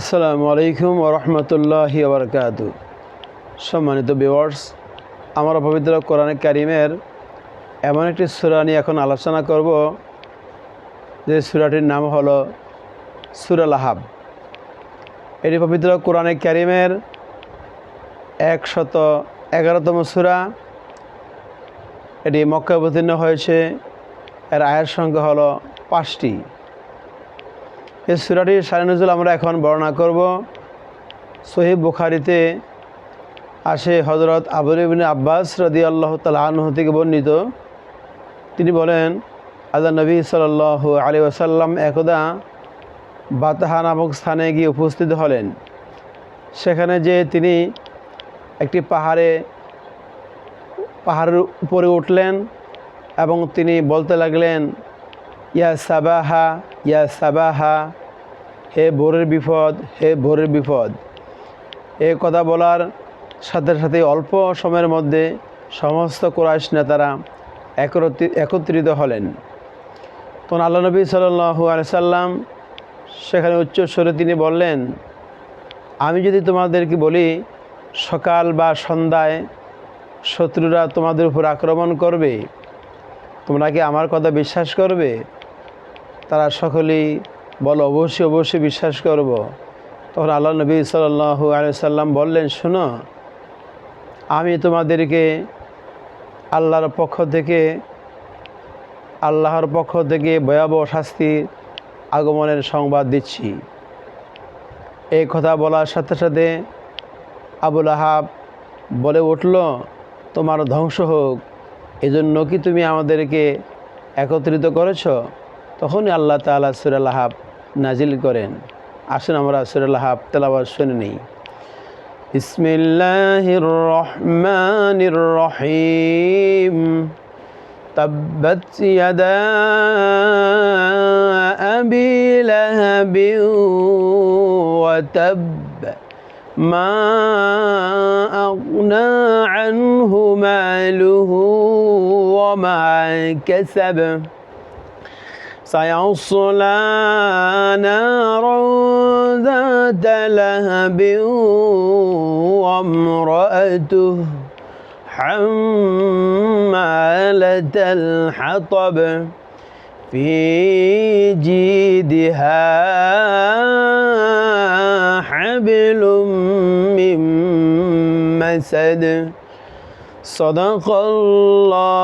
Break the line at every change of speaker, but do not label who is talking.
আসসালামু আলাইকুম ওরহমতুল্লাহি ওবরকাত সম্মানিত বিওয়ার্স আমরা পবিত্র কোরআনে কারিমের এমন একটি সুরা নিয়ে এখন আলোচনা করব, যে সুরাটির নাম হলো সুরাল আহাব এটি পবিত্র কোরআনে কারিমের একশত এগারোতম সুরা। এটি মক্কা অবতীর্ণ হয়েছে। এর আয়ের সংখ্যা হলো পাঁচটি। এই সুরাটির সারিনজুল আমরা এখন বর্ণনা করব। সহিব বুখারিতে আসে হজরত আবুল ইবিন আব্বাস রদি আল্লাহ তালাহ থেকে বর্ণিত। তিনি বলেন আদা নবী সাল আলী ওসাল্লাম একদা বাতাহা নামক স্থানে গিয়ে উপস্থিত হলেন। সেখানে যে তিনি একটি পাহাড়ে, পাহাড়ের উপরে উঠলেন এবং তিনি বলতে লাগলেন ইয়া সাবাহা ইয়া সাবাহা। হে ভোরের বিপদ, হে ভোরের বিপদ। এ কথা বলার সাথে সাথে অল্প সময়ের মধ্যে সমস্ত কোরআশ নেতারা একত্রি- একত্রিত হলেন। তখন আল্লাহ নবী সাল্লু সাল্লাম সেখানে উচ্চস্বরে তিনি বললেন, আমি যদি তোমাদেরকে বলি, সকাল বা সন্ধ্যায় শত্রুরা তোমাদের উপর আক্রমণ করবে, তোমরা কি আমার কথা বিশ্বাস করবে? তারা সকলেই বলো, অবশ্যই অবশ্যই বিশ্বাস করব। তখন আল্লাহ নবী সাল্লু সাল্লাম বললেন, শোনো, আমি তোমাদেরকে আল্লাহর পক্ষ থেকে, আল্লাহর পক্ষ থেকে ভয়াবহ শাস্তি আগমনের সংবাদ দিচ্ছি। এই কথা বলার সাথে সাথে আবুল আহাব বলে উঠল, তোমার ধ্বংস হোক, এজন্য কি তুমি আমাদেরকে একত্রিত করেছ? তখনই আল্লাহ তালা সুরাল আহাব নাজিল করেন আসুন আমরা সুরাল আহাব তেলাবাদ শুনে নিই বিসমিল্লাহির রহমানির রহিম تبت يدا أبي لهب وتب ما أغنى عنه ماله وما كسب سيصلى نارا ذات لهب وامرأته حمالة الحطب في جيدها حبل من مسد. صدق الله